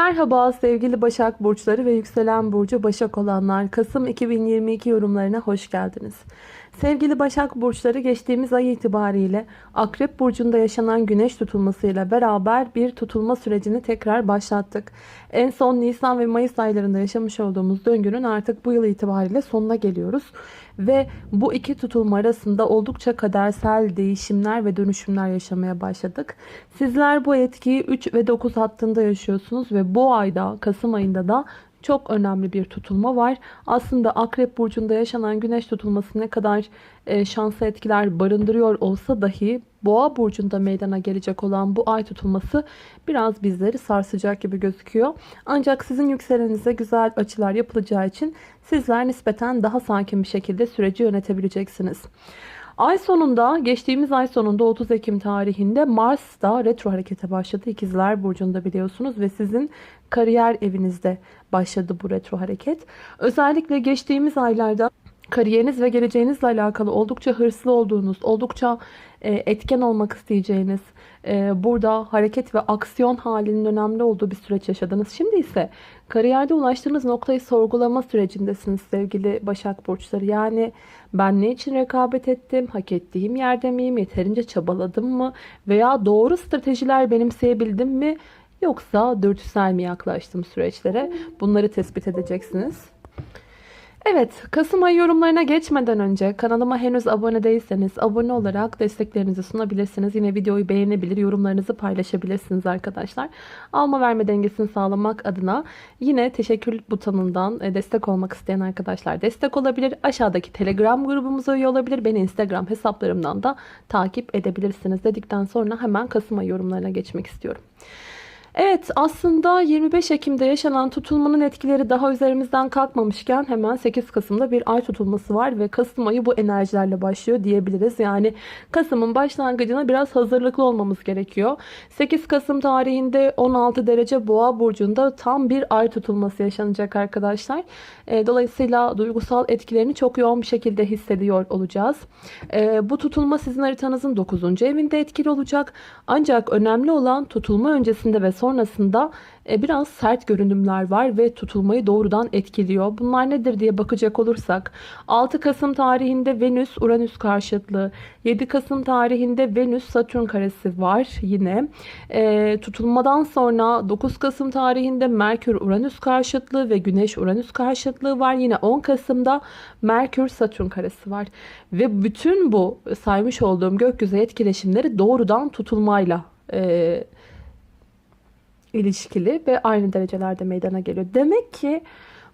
Merhaba sevgili Başak Burçları ve Yükselen Burcu Başak olanlar. Kasım 2022 yorumlarına hoş geldiniz. Sevgili Başak Burçları geçtiğimiz ay itibariyle Akrep Burcu'nda yaşanan güneş tutulmasıyla beraber bir tutulma sürecini tekrar başlattık. En son Nisan ve Mayıs aylarında yaşamış olduğumuz döngünün artık bu yıl itibariyle sonuna geliyoruz. Ve bu iki tutulma arasında oldukça kadersel değişimler ve dönüşümler yaşamaya başladık. Sizler bu etkiyi 3 ve 9 hattında yaşıyorsunuz ve bu ayda Kasım ayında da çok önemli bir tutulma var. Aslında Akrep Burcu'nda yaşanan güneş tutulması ne kadar e, şanslı etkiler barındırıyor olsa dahi Boğa Burcu'nda meydana gelecek olan bu ay tutulması biraz bizleri sarsacak gibi gözüküyor. Ancak sizin yükselenize güzel açılar yapılacağı için sizler nispeten daha sakin bir şekilde süreci yönetebileceksiniz. Ay sonunda geçtiğimiz ay sonunda 30 Ekim tarihinde Mars da retro harekete başladı. İkizler Burcu'nda biliyorsunuz ve sizin kariyer evinizde başladı bu retro hareket. Özellikle geçtiğimiz aylarda kariyeriniz ve geleceğinizle alakalı oldukça hırslı olduğunuz, oldukça e, etken olmak isteyeceğiniz, burada hareket ve aksiyon halinin önemli olduğu bir süreç yaşadınız. Şimdi ise kariyerde ulaştığınız noktayı sorgulama sürecindesiniz sevgili Başak Burçları. Yani ben ne için rekabet ettim, hak ettiğim yerde miyim, yeterince çabaladım mı veya doğru stratejiler benimseyebildim mi yoksa dürtüsel mi yaklaştım süreçlere bunları tespit edeceksiniz. Evet, Kasım ayı yorumlarına geçmeden önce kanalıma henüz abone değilseniz abone olarak desteklerinizi sunabilirsiniz. Yine videoyu beğenebilir, yorumlarınızı paylaşabilirsiniz arkadaşlar. Alma verme dengesini sağlamak adına yine teşekkür butonundan e, destek olmak isteyen arkadaşlar destek olabilir. Aşağıdaki Telegram grubumuza üye olabilir. Beni Instagram hesaplarımdan da takip edebilirsiniz dedikten sonra hemen Kasım ayı yorumlarına geçmek istiyorum. Evet aslında 25 Ekim'de yaşanan tutulmanın etkileri daha üzerimizden kalkmamışken hemen 8 Kasım'da bir ay tutulması var ve Kasım ayı bu enerjilerle başlıyor diyebiliriz. Yani Kasım'ın başlangıcına biraz hazırlıklı olmamız gerekiyor. 8 Kasım tarihinde 16 derece boğa burcunda tam bir ay tutulması yaşanacak arkadaşlar. E, dolayısıyla duygusal etkilerini çok yoğun bir şekilde hissediyor olacağız. E, bu tutulma sizin haritanızın 9. evinde etkili olacak. Ancak önemli olan tutulma öncesinde ve sonrasında e, biraz sert görünümler var ve tutulmayı doğrudan etkiliyor. Bunlar nedir diye bakacak olursak 6 Kasım tarihinde Venüs Uranüs karşıtlığı, 7 Kasım tarihinde Venüs Satürn karesi var yine. E, tutulmadan sonra 9 Kasım tarihinde Merkür Uranüs karşıtlığı ve Güneş Uranüs karşıtlığı var. Yine 10 Kasım'da Merkür Satürn karesi var. Ve bütün bu saymış olduğum gökyüzü etkileşimleri doğrudan tutulmayla e, ilişkili ve aynı derecelerde meydana geliyor. Demek ki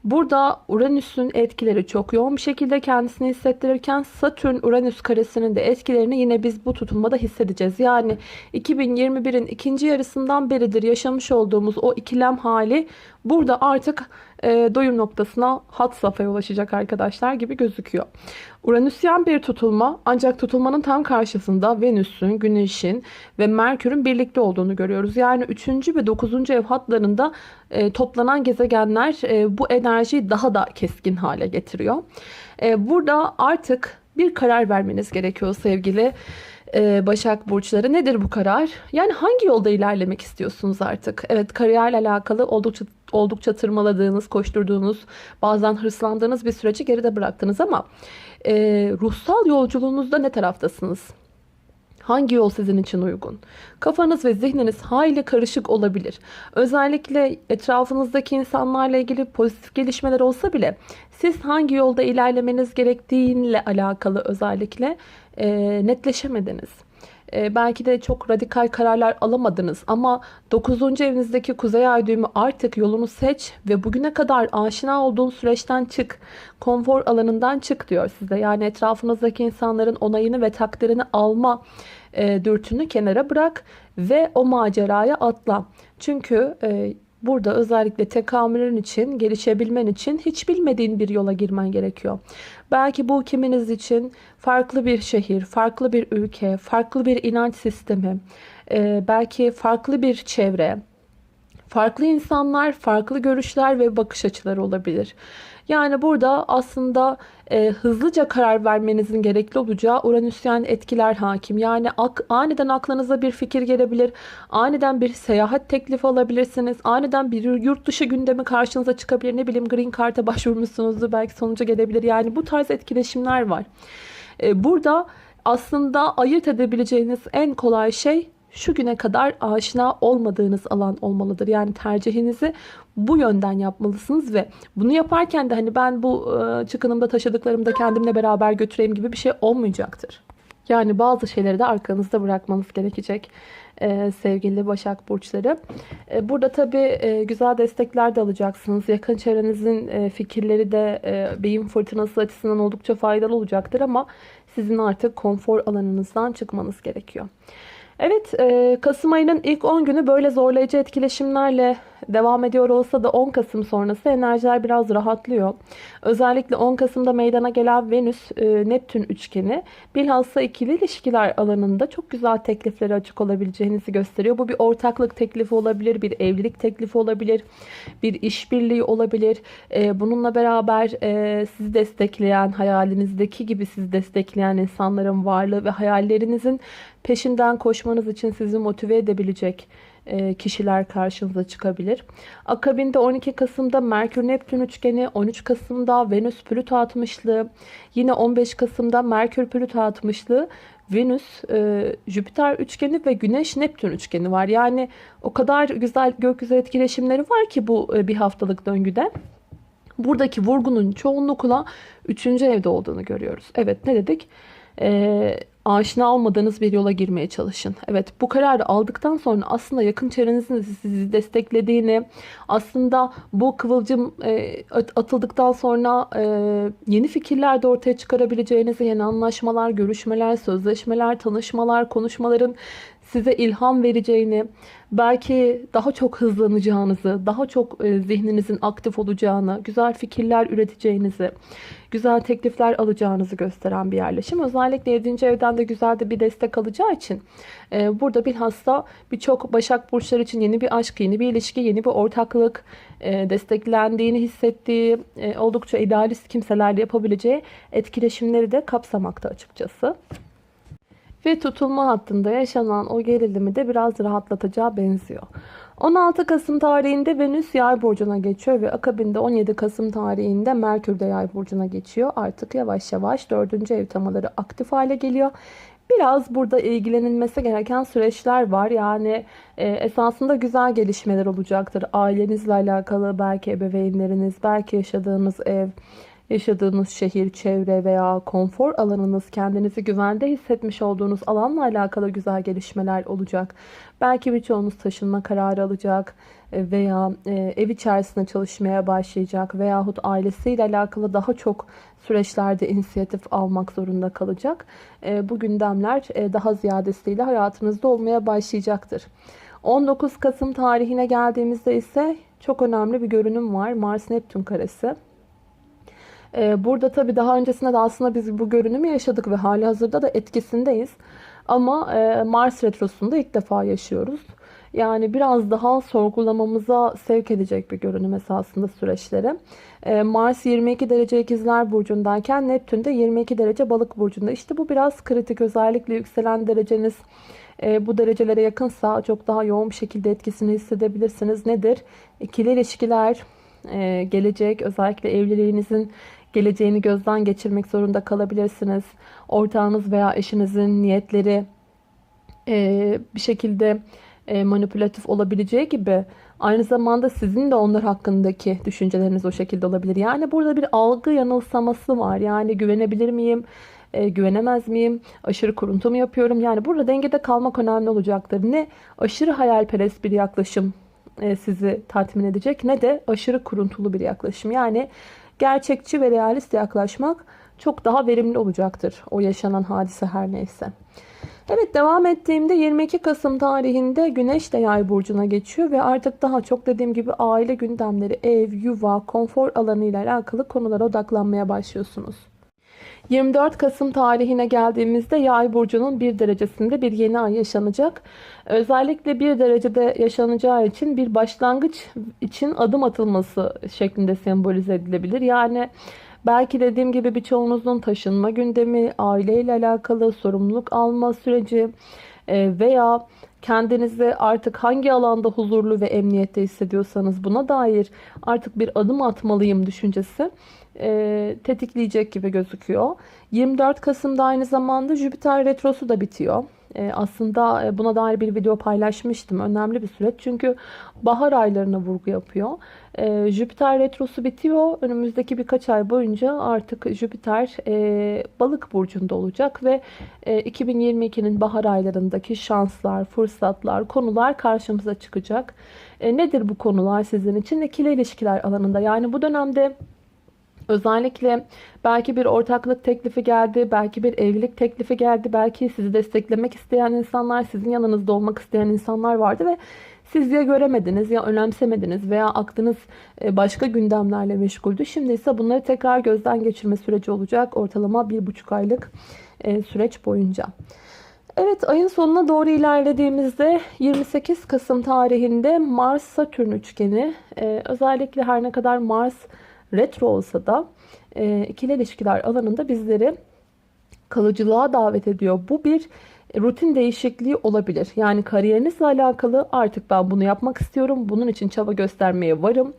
burada Uranüs'ün etkileri çok yoğun bir şekilde kendisini hissettirirken Satürn Uranüs karesinin de etkilerini yine biz bu tutulmada hissedeceğiz. Yani 2021'in ikinci yarısından beridir yaşamış olduğumuz o ikilem hali burada artık e, doyum noktasına hat safhaya ulaşacak arkadaşlar gibi gözüküyor. Uranüsyen bir tutulma ancak tutulmanın tam karşısında Venüs'ün, Güneş'in ve Merkür'ün birlikte olduğunu görüyoruz. Yani 3. ve 9. ev hatlarında e, toplanan gezegenler e, bu enerjiyi daha da keskin hale getiriyor. E, burada artık bir karar vermeniz gerekiyor sevgili e, Başak Burçları. Nedir bu karar? Yani hangi yolda ilerlemek istiyorsunuz artık? Evet kariyerle alakalı oldukça oldukça tırmaladığınız, koşturduğunuz, bazen hırslandığınız bir süreci geride bıraktınız ama e, ruhsal yolculuğunuzda ne taraftasınız? Hangi yol sizin için uygun? Kafanız ve zihniniz hayli karışık olabilir. Özellikle etrafınızdaki insanlarla ilgili pozitif gelişmeler olsa bile siz hangi yolda ilerlemeniz gerektiğiyle alakalı özellikle e, netleşemediniz. E, belki de çok radikal kararlar alamadınız ama 9. evinizdeki kuzey ay düğümü artık yolunu seç ve bugüne kadar aşina olduğun süreçten çık. Konfor alanından çık diyor size. Yani etrafınızdaki insanların onayını ve takdirini alma e, dürtünü kenara bırak ve o maceraya atla. Çünkü e, Burada özellikle tekamülün için, gelişebilmen için hiç bilmediğin bir yola girmen gerekiyor. Belki bu kiminiz için farklı bir şehir, farklı bir ülke, farklı bir inanç sistemi, e, belki farklı bir çevre, farklı insanlar, farklı görüşler ve bakış açıları olabilir. Yani burada aslında e, hızlıca karar vermenizin gerekli olacağı Uranüsyen etkiler hakim. Yani ak, aniden aklınıza bir fikir gelebilir. Aniden bir seyahat teklifi alabilirsiniz. Aniden bir yurt dışı gündemi karşınıza çıkabilir. Ne bileyim Green Card'a başvurmuşsunuzdur. Belki sonuca gelebilir. Yani bu tarz etkileşimler var. E, burada aslında ayırt edebileceğiniz en kolay şey şu güne kadar aşina olmadığınız alan olmalıdır. Yani tercihinizi bu yönden yapmalısınız ve bunu yaparken de hani ben bu e, çıkınımda taşıdıklarımı da kendimle beraber götüreyim gibi bir şey olmayacaktır. Yani bazı şeyleri de arkanızda bırakmanız gerekecek e, sevgili Başak Burçları. E, burada tabii e, güzel destekler de alacaksınız. Yakın çevrenizin e, fikirleri de e, beyin fırtınası açısından oldukça faydalı olacaktır ama sizin artık konfor alanınızdan çıkmanız gerekiyor. Evet, Kasım ayının ilk 10 günü böyle zorlayıcı etkileşimlerle devam ediyor olsa da 10 Kasım sonrası enerjiler biraz rahatlıyor. Özellikle 10 Kasım'da meydana gelen Venüs-Neptün üçgeni bilhassa ikili ilişkiler alanında çok güzel tekliflere açık olabileceğinizi gösteriyor. Bu bir ortaklık teklifi olabilir, bir evlilik teklifi olabilir, bir işbirliği olabilir. E, bununla beraber e, sizi destekleyen, hayalinizdeki gibi sizi destekleyen insanların varlığı ve hayallerinizin peşinden koşmanız için sizi motive edebilecek e, kişiler karşınıza çıkabilir. Akabinde 12 Kasım'da Merkür Neptün üçgeni, 13 Kasım'da Venüs Plüto 60'lı, yine 15 Kasım'da Merkür Plüto 60'lı, Venüs e, Jüpiter üçgeni ve Güneş Neptün üçgeni var. Yani o kadar güzel gökyüzü etkileşimleri var ki bu e, bir haftalık döngüde. Buradaki vurgunun çoğunlukla 3. evde olduğunu görüyoruz. Evet ne dedik? Ee, aşina olmadığınız bir yola girmeye çalışın. Evet bu kararı aldıktan sonra aslında yakın çevrenizin sizi desteklediğini, aslında bu kıvılcım e, atıldıktan sonra e, yeni fikirler de ortaya çıkarabileceğinizi, yeni anlaşmalar, görüşmeler, sözleşmeler, tanışmalar, konuşmaların size ilham vereceğini, belki daha çok hızlanacağınızı, daha çok e, zihninizin aktif olacağını, güzel fikirler üreteceğinizi, güzel teklifler alacağınızı gösteren bir yerleşim. Özellikle 7. evden de güzel de bir destek alacağı için e, burada bilhassa birçok Başak Burçları için yeni bir aşk, yeni bir ilişki, yeni bir ortaklık, e, desteklendiğini hissettiği, oldukça idealist kimselerle yapabileceği etkileşimleri de kapsamakta açıkçası. Ve tutulma hattında yaşanan o gerilimi de biraz rahatlatacağı benziyor. 16 Kasım tarihinde Venüs yay burcuna geçiyor ve akabinde 17 Kasım tarihinde Merkür de yay burcuna geçiyor. Artık yavaş yavaş 4. ev temaları aktif hale geliyor. Biraz burada ilgilenilmesi gereken süreçler var. Yani e, esasında güzel gelişmeler olacaktır. Ailenizle alakalı belki ebeveynleriniz, belki yaşadığınız ev, yaşadığınız şehir, çevre veya konfor alanınız, kendinizi güvende hissetmiş olduğunuz alanla alakalı güzel gelişmeler olacak. Belki birçoğunuz taşınma kararı alacak e, veya e, ev içerisinde çalışmaya başlayacak veyahut ailesiyle alakalı daha çok süreçlerde inisiyatif almak zorunda kalacak. E, bu gündemler daha ziyadesiyle hayatınızda olmaya başlayacaktır. 19 Kasım tarihine geldiğimizde ise çok önemli bir görünüm var. Mars-Neptün karesi. Ee, burada tabii daha öncesinde de aslında biz bu görünümü yaşadık ve hali hazırda da etkisindeyiz. Ama e, Mars Retrosu'nda ilk defa yaşıyoruz. Yani biraz daha sorgulamamıza sevk edecek bir görünüm esasında süreçleri. Ee, Mars 22 derece ikizler burcundayken Neptün de 22 derece balık burcunda. İşte bu biraz kritik özellikle yükselen dereceniz e, bu derecelere yakınsa çok daha yoğun bir şekilde etkisini hissedebilirsiniz. Nedir? İkili ilişkiler, e, gelecek özellikle evliliğinizin geleceğini gözden geçirmek zorunda kalabilirsiniz. Ortağınız veya eşinizin niyetleri e, bir şekilde e, manipülatif olabileceği gibi aynı zamanda sizin de onlar hakkındaki düşünceleriniz o şekilde olabilir. Yani burada bir algı yanılsaması var. Yani güvenebilir miyim? E, güvenemez miyim? Aşırı kuruntu mu yapıyorum? Yani burada dengede kalmak önemli olacaktır. Ne aşırı hayalperest bir yaklaşım e, sizi tatmin edecek ne de aşırı kuruntulu bir yaklaşım. Yani gerçekçi ve realist yaklaşmak çok daha verimli olacaktır. O yaşanan hadise her neyse. Evet devam ettiğimde 22 Kasım tarihinde Güneş de Yay burcuna geçiyor ve artık daha çok dediğim gibi aile gündemleri, ev, yuva, konfor alanı ile alakalı konulara odaklanmaya başlıyorsunuz. 24 Kasım tarihine geldiğimizde Yay burcunun bir derecesinde bir yeni ay yaşanacak. Özellikle bir derecede yaşanacağı için bir başlangıç için adım atılması şeklinde sembolize edilebilir. Yani belki dediğim gibi birçoğunuzun taşınma gündemi, aileyle alakalı sorumluluk alma süreci e, veya kendinizi artık hangi alanda huzurlu ve emniyette hissediyorsanız buna dair artık bir adım atmalıyım düşüncesi e, tetikleyecek gibi gözüküyor. 24 Kasım'da aynı zamanda Jüpiter Retrosu da bitiyor. E, aslında e, buna dair bir video paylaşmıştım. Önemli bir süreç çünkü bahar aylarına vurgu yapıyor. E, Jüpiter Retrosu bitiyor. Önümüzdeki birkaç ay boyunca artık Jüpiter e, balık burcunda olacak ve e, 2022'nin bahar aylarındaki şanslar, fırsatlar, konular karşımıza çıkacak. E, nedir bu konular sizin için? İkili ilişkiler alanında. Yani bu dönemde Özellikle belki bir ortaklık teklifi geldi, belki bir evlilik teklifi geldi, belki sizi desteklemek isteyen insanlar, sizin yanınızda olmak isteyen insanlar vardı ve siz ya göremediniz ya önemsemediniz veya aklınız e, başka gündemlerle meşguldü. Şimdi ise bunları tekrar gözden geçirme süreci olacak ortalama bir buçuk aylık e, süreç boyunca. Evet ayın sonuna doğru ilerlediğimizde 28 Kasım tarihinde Mars-Satürn üçgeni e, özellikle her ne kadar Mars retro olsa da e, ikili ilişkiler alanında bizleri kalıcılığa davet ediyor. Bu bir rutin değişikliği olabilir. Yani kariyerinizle alakalı artık ben bunu yapmak istiyorum. Bunun için çaba göstermeye varım.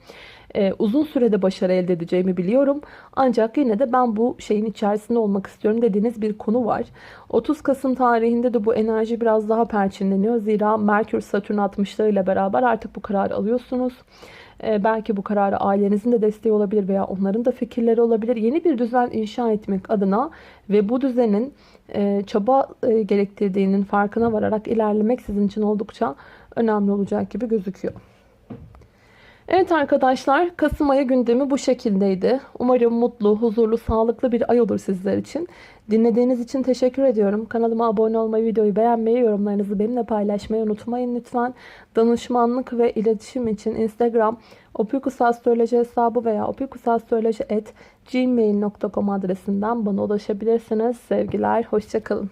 Ee, uzun sürede başarı elde edeceğimi biliyorum. Ancak yine de ben bu şeyin içerisinde olmak istiyorum dediğiniz bir konu var. 30 Kasım tarihinde de bu enerji biraz daha perçinleniyor. Zira Merkür Satürn 60'ları ile beraber artık bu kararı alıyorsunuz. Ee, belki bu kararı ailenizin de desteği olabilir veya onların da fikirleri olabilir. Yeni bir düzen inşa etmek adına ve bu düzenin e, çaba e, gerektirdiğinin farkına vararak ilerlemek sizin için oldukça önemli olacak gibi gözüküyor. Evet arkadaşlar Kasım ayı gündemi bu şekildeydi. Umarım mutlu, huzurlu, sağlıklı bir ay olur sizler için. Dinlediğiniz için teşekkür ediyorum. Kanalıma abone olmayı, videoyu beğenmeyi, yorumlarınızı benimle paylaşmayı unutmayın lütfen. Danışmanlık ve iletişim için Instagram opikusastroloji hesabı veya opikusastroloji.gmail.com adresinden bana ulaşabilirsiniz. Sevgiler, hoşçakalın.